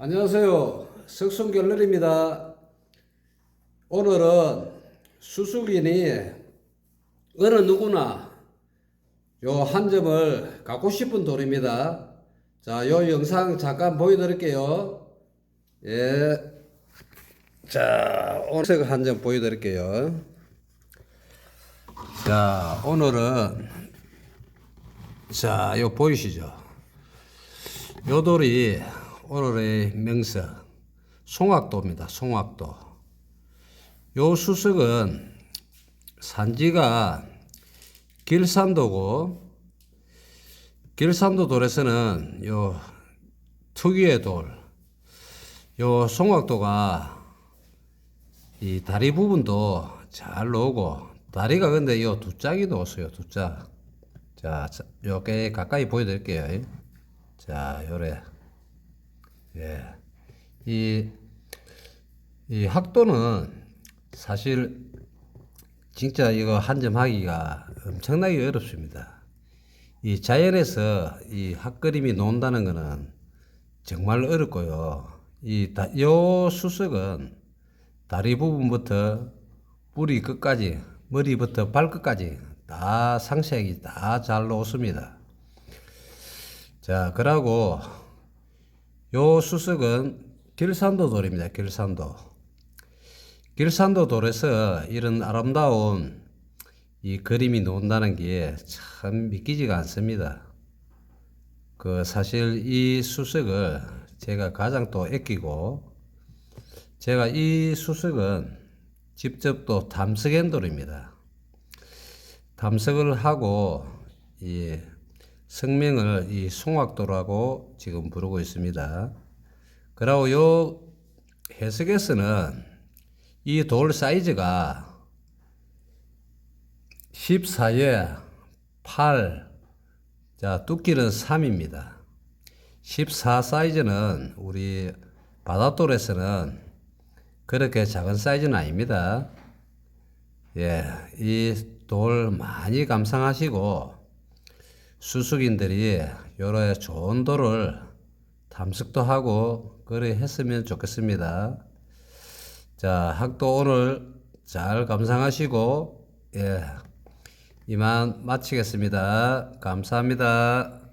안녕하세요. 석순갤러리입니다. 오늘은 수수기니 어느 누구나 요 한 점을 갖고 싶은 돌입니다. 자, 요 영상 잠깐 보여드릴게요. 예. 자, 오늘 한 점 보여드릴게요. 자, 오늘은 자, 요 보이시죠? 요 돌이 오늘의 명석 송악도입니다. 송악도. 요 수석은 산지가 길산도고 길산도 돌에서는 요 특유의 돌, 요 송악도가 이 다리 부분도 잘 나오고 다리가 근데 요 두 짝이 나왔어요. 두 짝. 자, 자, 요게 가까이 보여드릴게요. 자, 요래. 예. 이, 이 학도는 사실 진짜 이거 한점 하기가 엄청나게 어렵습니다. 이 자연에서 이 학그림이 논다는 거는 정말 어렵고요. 이, 다, 요 수석은 다리 부분부터 뿌리 끝까지, 머리부터 발끝까지 다 상색이 다잘 나왔습니다. 자, 그러고 요 수석은 길산도 돌입니다. 길산도. 길산도 돌에서 이런 아름다운 이 그림이 나온다는 게 참 믿기지가 않습니다. 그 사실 이 수석을 제가 가장 또 아끼고 제가 이 수석은 직접 또 탐색한 돌입니다. 탐색을 하고 이 성명을 이 송악도라고 지금 부르고 있습니다. 그리고 요 해석에서는 이 돌 사이즈가 14에 8, 자, 두께는 3입니다. 14 사이즈는 우리 바닷돌에서는 그렇게 작은 사이즈는 아닙니다. 예, 이 돌 많이 감상하시고 수숙인들이 여러 좋은 돌을 탐색도 하고 그래 했으면 좋겠습니다. 자, 학도 오늘 잘 감상하시고 예, 이만 마치겠습니다. 감사합니다.